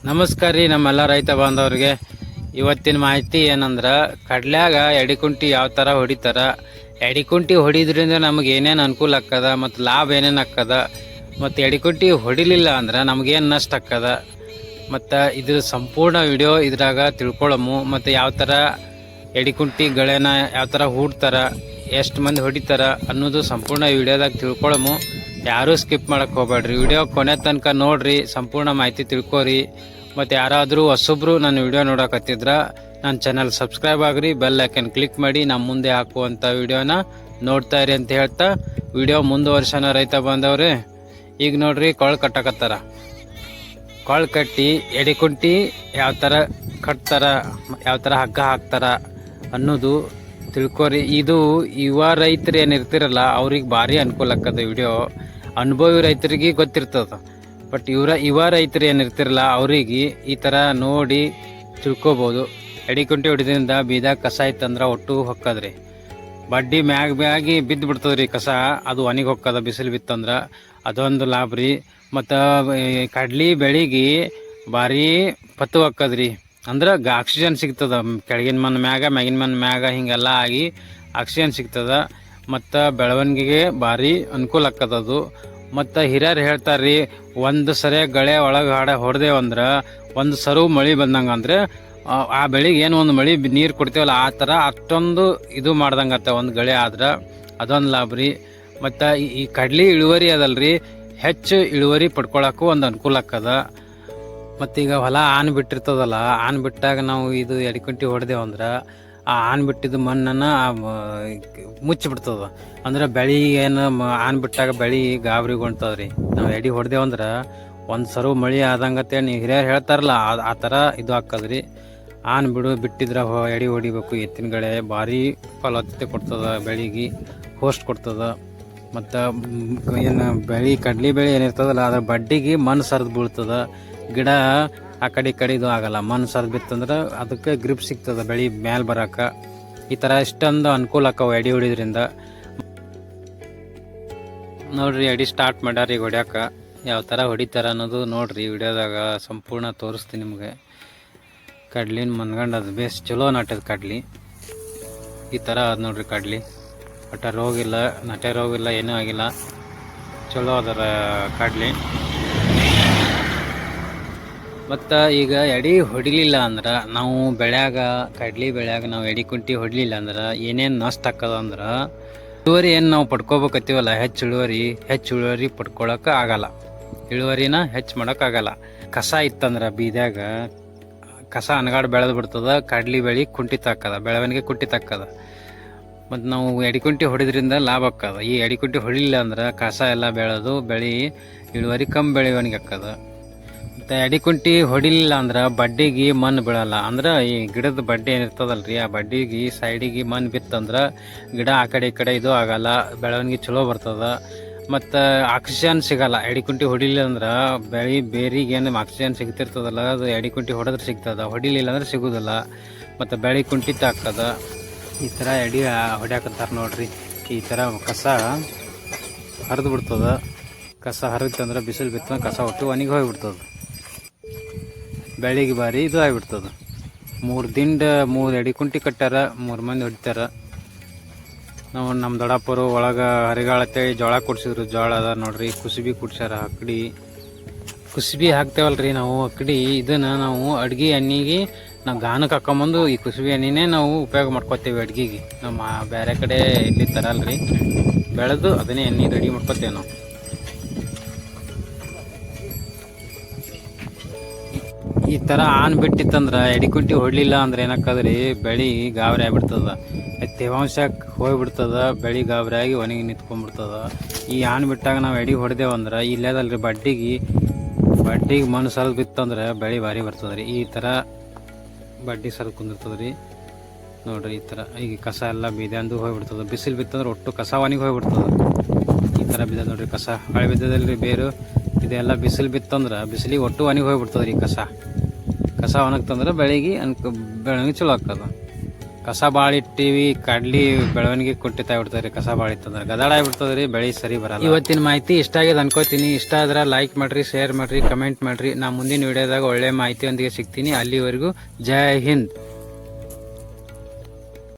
ನಮಸ್ಕಾರ ರೀ ನಮ್ಮೆಲ್ಲ ರೈತ ಬಾಂಧವ್ರಿಗೆ. ಇವತ್ತಿನ ಮಾಹಿತಿ ಏನಂದ್ರೆ, ಕಡ್ಲ್ಯಾಗ ಎಡಿಕುಂಟಿ ಯಾವ ಥರ ಹೊಡಿತಾರ? ಎಡಿಕುಂಟಿ ಹೊಡಿದ್ರಿಂದ ನಮ್ಗೆ ಏನೇನು ಅನುಕೂಲ ಆಕ್ಕದ, ಮತ್ತು ಲಾಭ ಏನೇನು ಆಕ್ಕದ? ಮತ್ತು ಎಡಿಕುಂಟಿ ಹೊಡಿಲಿಲ್ಲ ಅಂದ್ರೆ ನಮಗೇನು ನಷ್ಟ ಆಕ್ಕದ? ಮತ್ತು ಇದ್ರ ಸಂಪೂರ್ಣ ವಿಡಿಯೋ ಇದ್ರಾಗ ತಿಳ್ಕೊಳಮು, ಮತ್ತು ಯಾವ ಥರ ಎಡಿಕುಂಟಿ ಗಳೇನ ಯಾವ ಥರ ಹೂಡ್ತಾರ, ಎಷ್ಟು ಮಂದಿ ಹೊಡಿತಾರ ಅನ್ನೋದು ಸಂಪೂರ್ಣ ವಿಡಿಯೋದಾಗ ತಿಳ್ಕೊಳಮು. ಯಾರೂ ಸ್ಕಿಪ್ ಮಾಡಕ್ಕೆ ಹೋಗ್ಬೇಡ್ರಿ. ವಿಡಿಯೋ ಕೊನೆ ತನಕ ನೋಡ್ರಿ, ಸಂಪೂರ್ಣ ಮಾಹಿತಿ ತಿಳ್ಕೊರಿ. ಮತ್ತು ಯಾರಾದರೂ ಹೊಸಬ್ರು ನನ್ನ ವಿಡಿಯೋ ನೋಡಕತ್ತಿದ್ರ ನನ್ನ ಚಾನಲ್ ಸಬ್ಸ್ಕ್ರೈಬ್ ಆಗ್ರಿ ಬೆಲ್ ಐಕನ್ ಕ್ಲಿಕ್ ಮಾಡಿ ನಮ್ಮ ಮುಂದೆ ಹಾಕುವಂಥ ವಿಡಿಯೋನ ನೋಡ್ತಾ ಇರಿ ಅಂತ ಹೇಳ್ತಾ, ವಿಡಿಯೋ ಮುಂದುವರ್ಸನ ರೈತ ಬಂದವ್ರೆ ಈಗ ನೋಡ್ರಿ ಕೊಳ ಕಟ್ಟಕತ್ತಾರ. ಕೊಳ ಕಟ್ಟಿ ಎಡಿಕುಂಟಿ ಯಾವ ಥರ ಕಟ್ತಾರ ಯಾವ ಥರ ಹಗ್ಗ ಹಾಕ್ತಾರ ಅನ್ನೋದು ತಿಳ್ಕೊರಿ, ಇದು ಯುವ ರೈತರು ಏನಿರ್ತಿರಲ್ಲ ಅವ್ರಿಗೆ ಭಾರಿ ಅನುಕೂಲ ಆಕ್ಕದ ವಿಡಿಯೋ. ಅನುಭವಿ ರೈತರಿಗೆ ಗೊತ್ತಿರ್ತದ. ಬಟ್ ಇವರ, ಯುವ ರೈತರು ಏನಿರ್ತಿರಲ್ಲ ಅವರಿಗೆ ಈ ಥರ ನೋಡಿ ತಿಳ್ಕೊಬೋದು. ಎಡಿಕುಂಟಿ ಹೊಡಿದ್ರಿಂದ ಬೀದಾಗ ಕಸ ಇತ್ತಂದ್ರೆ ಒಟ್ಟು ಹೊಕ್ಕದ್ರಿ. ಬಡ್ಡಿ ಮ್ಯಾಗ ಮ್ಯಾಗಿ ಬಿದ್ದು ಬಿಡ್ತದ್ರಿ ಕಸ, ಅದು ಒಣಗಿ ಹೊಕ್ಕದ, ಬಿಸಿಲು ಬಿತ್ತಂದ್ರೆ. ಅದೊಂದು ಲಾಭ ರೀ. ಮತ್ತು ಕಡ್ಲಿ ಬೆಳಿಗ್ಗೆ ಭಾರಿ ಪತ್ತು ಹೊಕ್ಕದ್ರಿ ಅಂದ್ರೆ ಆಕ್ಸಿಜನ್ ಸಿಗ್ತದ, ಕೆಳಗಿನ ಮನ್ ಮ್ಯಾಗ, ಮ್ಯಾಗಿನ ಮನ್ ಮ್ಯಾಗ ಹಿಂಗೆಲ್ಲ ಆಗಿ ಆಕ್ಸಿಜನ್ ಸಿಗ್ತದ. ಮತ್ತು ಬೆಳವಣಿಗೆಗೆ ಭಾರಿ ಅನುಕೂಲ ಆಕ್ಕದ ಅದು. ಮತ್ತು ಹಿರಿಯರು ಹೇಳ್ತಾರ್ರಿ, ಒಂದು ಸರಿ ಗಳೆ ಒಳಗೆ ಹಾಡ ಹೊಡೆದೇವಂದ್ರೆ ಒಂದು ಸರು ಮಳೆ ಬಂದಂಗೆ ಅಂದ್ರೆ, ಆ ಬೆಳೆಗೆ ಏನು ಒಂದು ಮಳೆ ನೀರು ಕೊಡ್ತೀವಲ್ಲ, ಆ ಥರ ಅಷ್ಟೊಂದು ಇದು ಮಾಡ್ದಂಗೆ ಆತ ಒಂದು ಗಳೆ ಆದ್ರೆ. ಅದೊಂದು ಲಾಭ ರೀ. ಮತ್ತು ಈ ಕಡ್ಲಿ ಇಳುವರಿ ಅದಲ್ರಿ, ಹೆಚ್ಚು ಇಳುವರಿ ಪಡ್ಕೊಳಕ್ಕೂ ಒಂದು ಅನುಕೂಲ ಆಕ್ಕದ. ಮತ್ತೀಗ ಹೊಲ ಆನ್ ಬಿಟ್ಟಿರ್ತದಲ್ಲ, ಆನ್ ಬಿಟ್ಟಾಗ ನಾವು ಇದು ಎಡಿಕುಂಟಿ ಹೊಡೆದೇವು ಅಂದ್ರೆ, ಆ ಆನ್ ಬಿಟ್ಟಿದ್ದು ಮಣ್ಣನ್ನು ಮುಚ್ಚಿಬಿಡ್ತದ. ಅಂದ್ರೆ ಬೆಳಿ ಏನು ಆನ್ ಬಿಟ್ಟಾಗ ಬೆಳಿ ರೀ ನಾವು ಎಡಿ ಹೊಡೆದೇವು ಅಂದ್ರೆ ಒಂದು ಸರು ಮಳೆ ಆದಂಗತ್ತೆ ನೀವು ಹಿರಿಯರು ಹೇಳ್ತಾರಲ್ಲ, ಆ- ಥರ ಇದು ಹಾಕದ್ರಿ. ಆನ್ ಬಿಡು, ಬಿಟ್ಟಿದ್ರೆ ಎಡಿ ಹೊಡಿಬೇಕು ಎತ್ತಿನಗಳೆ ಭಾರಿ ಫಲವತ್ತತೆ ಕೊಡ್ತದ ಬೆಳಿಗ್ಗೆ ಹೋಸ್ಟ್ ಕೊಡ್ತದ. ಮತ್ತು ಏನು ಬೆಳೆ, ಕಡ್ಲಿ ಬೆಳೆ ಏನಿರ್ತದಲ್ಲ, ಅದ್ರ ಬಡ್ಡಿಗೆ ಮಣ್ಣು ಸರಿದು ಬೀಳ್ತದ. ಗಿಡ ಆ ಕಡೆ ಕಡೆ ಇದು ಆಗಲ್ಲ. ಮಣ್ಣು ಅದು ಬಿತ್ತಂದ್ರೆ ಅದಕ್ಕೆ ಗ್ರಿಪ್ ಸಿಗ್ತದೆ ಬೆಳೆ ಮ್ಯಾಲೆ ಬರೋಕೆ. ಈ ಥರ ಇಷ್ಟೊಂದು ಅನುಕೂಲ ಆಕ್ಕವ ಎಡಿ ಹೊಡಿದ್ರಿಂದ. ನೋಡ್ರಿ, ಎಡಿ ಸ್ಟಾರ್ಟ್ ಮಾಡ್ಯಾರ ಈಗ ಹೊಡ್ಯಾಕ. ಯಾವ ಥರ ಹೊಡಿತಾರ ಅನ್ನೋದು ನೋಡ್ರಿ ವಿಡಿಯೋದಾಗ ಸಂಪೂರ್ಣ ತೋರಿಸ್ತೀನಿ ನಿಮಗೆ. ಕಡ್ಲಿನ ಮನ್ಗಂಡು ಅದು ಬೇಸ್ ಚಲೋ ನಾಟದ ಕಡ್ಲಿ. ಈ ಥರ ಅದು ನೋಡ್ರಿ ಕಡ್ಲಿ. ಒಟ್ಟ ರೋಗಿಲ್ಲ ರೋಗಿಲ್ಲ ರೋಗ ಇಲ್ಲ ಏನೂ ಆಗಿಲ್ಲ. ಚಲೋ ಅದರ ಕಡ್ಲಿ. ಮತ್ತು ಈಗ ಎಡಿ ಹೊಡಿಲಿಲ್ಲ ಅಂದ್ರೆ ನಾವು ಬೆಳ್ಯಾಗ, ಕಡ್ಲಿ ಬೆಳ್ಯಾಗ ನಾವು ಎಡಿ ಕುಂಟಿ ಹೊಡಿಲಿಲ್ಲ ಅಂದ್ರೆ ಏನೇನು ನಷ್ಟ ಹಾಕದ ಅಂದ್ರೆ ಇಳುವರಿ ಏನು ನಾವು ಪಡ್ಕೋಬೇಕತ್ತೀವಲ್ಲ, ಹೆಚ್ಚು ಇಳುವರಿ ಹೆಚ್ಚು ಇಳುವರಿ ಪಡ್ಕೊಳಕ್ಕೆ ಆಗಲ್ಲ. ಇಳುವರಿನ ಹೆಚ್ಚು ಮಾಡೋಕ್ಕಾಗಲ್ಲ ಕಸ ಇತ್ತಂದ್ರೆ ಬೀದ್ಯಾಗ ಕಸ ಅನಗಾಡು ಬೆಳೆದು ಬಿಡ್ತದ, ಕಡ್ಲಿ ಬೆಳೆ ಕುಂಟಿ ತಕ್ಕದ, ಬೆಳವಣಿಗೆ ಕುಂಟಿತ ಹಾಕದ ಮತ್ತು ನಾವು ಎಡಿಕುಂಟಿ ಹೊಡಿದ್ರಿಂದ ಲಾಭ ಆಕ್ಕದ. ಈ ಎಡಿಕುಂಟಿ ಹೊಡಿಲಿಲ್ಲ ಅಂದ್ರೆ ಕಸ ಎಲ್ಲ ಬೆಳೆದು ಬೆಳೆ ಇಳುವರಿ ಕಮ್ಮಿ ಬೆಳವಣಿಗೆ ಆಕ್ಕದ. ಮತ್ತು ಎಡಿಕುಂಟಿ ಹೊಡಿಲಿಲ್ಲ ಅಂದ್ರೆ ಬಡ್ಡಿಗೆ ಮಣ್ಣು ಬೀಳಲ್ಲ. ಅಂದ್ರೆ ಈ ಗಿಡದ ಬಡ್ಡಿ ಏನಿರ್ತದಲ್ರಿ ಆ ಬಡ್ಡಿಗೆ ಸೈಡಿಗೆ ಮಣ್ಣು ಬಿತ್ತಂದ್ರೆ ಗಿಡ ಆ ಕಡೆ ಈ ಕಡೆ ಇದು ಆಗಲ್ಲ, ಬೆಳವಣಿಗೆ ಚಲೋ ಬರ್ತದ. ಮತ್ತು ಆಕ್ಸಿಜನ್ ಸಿಗಲ್ಲ. ಎಡಿಕುಂಟಿ ಹೊಡಿಲಿಲ್ಲ ಅಂದ್ರೆ ಬೆಳೆ ಬೇರಿಗೆ ಏನು ಆಕ್ಸಿಜನ್ ಸಿಗ್ತಿರ್ತದಲ್ಲ, ಅದು ಎಡಿಕುಂಟಿ ಹೊಡೆದ್ರೆ ಸಿಗ್ತದೆ. ಹೊಡಿಲಿಲ್ಲ ಅಂದ್ರೆ ಸಿಗೋದಿಲ್ಲ. ಮತ್ತು ಬೆಳೆ ಕುಂಟಿತ ಆಗ್ತದೆ ಈ ಥರ ಎಡಿ ಹೊಡ್ಯಾಕತ್ತಾರ ನೋಡ್ರಿ. ಈ ಥರ ಕಸ ಹರಿದು ಬಿಡ್ತದ. ಕಸ ಹರಿತಂದ್ರೆ ಬಿಸಿಲು ಬಿತ್ತಂದ್ರೆ ಕಸ ಒಟ್ಟು ಒಣಗಿ ಹೋಗ್ಬಿಡ್ತದ. ಬೆಳಿಗ್ಗೆ ಬಾರಿ ಇದು ಆಗಿಬಿಡ್ತದೆ. ಮೂರು ದಿಂಡ, ಮೂರು ಎಡಿ ಕುಂಟಿ ಕಟ್ಟಾರ, ಮೂರು ಮಂದಿ ಹೊಡಿತಾರ. ನಾವು ನಮ್ಮ ದೊಡ್ಡಪ್ಪರು ಒಳಗೆ ಹರಿಗಾಳತ್ತೇಳಿ ಜೋಳ ಕುಡ್ಸಿದ್ರು. ಜೋಳ ಅದ ನೋಡ್ರಿ, ಕುಸುಬಿ ಕುಡ್ಸ್ಯಾರ ಅಕ್ಕಡಿ ಕುಸುಬಿ ಹಾಕ್ತೇವಲ್ರಿ ನಾವು ಅಕ್ಕಡಿ ಇದನ್ನ ನಾವು ಅಡ್ಗೆ ಎಣ್ಣೆಗೆ ನಾವು ಗಾನಕ್ಕೆ ಹಾಕೊಂಬಂದು ಈ ಕುಸುಬಿ ಎಣ್ಣೆನೇ ನಾವು ಉಪಯೋಗ ಮಾಡ್ಕೊತೇವೆ ಅಡ್ಗೆಗೆ. ನಮ್ಮ ಬೇರೆ ಕಡೆ ಇಲ್ಲಿ ತರಲ್ರಿ. ಬೆಳೆದು ಅದನ್ನೇ ಎಣ್ಣೆ ರೆಡಿ ಮಾಡ್ಕೊತೇವೆ ನಾವು. ಈ ಥರ ಆನ್ ಬಿಟ್ಟಿತ್ತಂದ್ರೆ ಎಡಿಕುಂಟಿ ಹೊಡ್ಲಿಲ್ಲ ಅಂದ್ರೆ ಏನಕ್ಕದ್ರಿ? ಬೆಳಿ ಗಾಬರಿ ಆಗ್ಬಿಡ್ತದ. ತೇವಾಂಶ ಹೋಗ್ಬಿಡ್ತದ, ಬೆಳಿ ಗಾಬರಿ ಆಗಿ ಒಣಗಿ ನಿಂತ್ಕೊಂಡ್ಬಿಡ್ತದ. ಈ ಆನ್ ಬಿಟ್ಟಾಗ ನಾವು ಎಡಿ ಹೊಡೆದೇವಂದ್ರೆ ಇಲ್ಲೇದಲ್ರಿ ಬಡ್ಡಿಗೆ ಬಡ್ಡಿಗೆ ಮಣ್ಣು ಸರದ ಬಿತ್ತಂದ್ರೆ ಬೆಳಿ ಭಾರಿ ಬರ್ತದ್ರಿ. ಈ ಥರ ಬಡ್ಡಿ ಸರಿದು ಕುಂದಿರ್ತದ್ರಿ. ನೋಡ್ರಿ ಈ ಥರ ಈಗ ಕಸ ಎಲ್ಲ ಬಿದ್ದಂದು ಹೋಗ್ಬಿಡ್ತದ. ಬಿಸಿಲು ಬಿತ್ತಂದ್ರೆ ಒಟ್ಟು ಕಸ ಒಣಗಿ ಹೋಗ್ಬಿಡ್ತದ. ಈ ಥರ ಬಿದ್ದ ನೋಡ್ರಿ ಕಸ. ಹಳೆ ಬಿದ್ದದಲ್ರಿ ಬೇರು. ಇದೆಲ್ಲ ಬಿಸಿಲು ಬಿತ್ತಂದ್ರೆ ಬಿಸಿಲಿಗೆ ಒಟ್ಟು ಒಣಗಿ ಹೋಗ್ಬಿಡ್ತದ್ರಿ ಕಸ. ಕಸ ಒಣಗ್ತಂದ್ರೆ ಬೆಳಿಗ್ಗೆ ಅನ್ಕ ಬೆಳವಣಿಗೆ ಚಲೋ ಆಗ್ತದ. ಕಸ ಭಾಳ ಇಟ್ಟಿವಿ, ಕಡ್ಲಿ ಬೆಳವಣಿಗೆ ರೀ ಕಸ ಭಾಳ ಇತ್ತಂದ್ರೆ. ಗದಾಡ ಆಗ್ಬಿಡ್ತದೆ ರೀ ಬೆಳೆ ಸರಿ ಬರಲ್ಲ. ಇವತ್ತಿನ ಮಾಹಿತಿ ಇಷ್ಟ ಆಗಿದೆ ಅನ್ಕೋತೀನಿ. ಇಷ್ಟ ಆದ್ರೆ ಲೈಕ್ ಮಾಡ್ರಿ ಶೇರ್ ಮಾಡ್ರಿ ಕಮೆಂಟ್ ಮಾಡ್ರಿ. ನಾ ಮುಂದಿನ ವಿಡಿಯೋದಾಗ ಒಳ್ಳೆ ಮಾಹಿತಿಯೊಂದಿಗೆ ಸಿಗ್ತೀನಿ. ಅಲ್ಲಿವರೆಗೂ ಜೈ ಹಿಂದ್.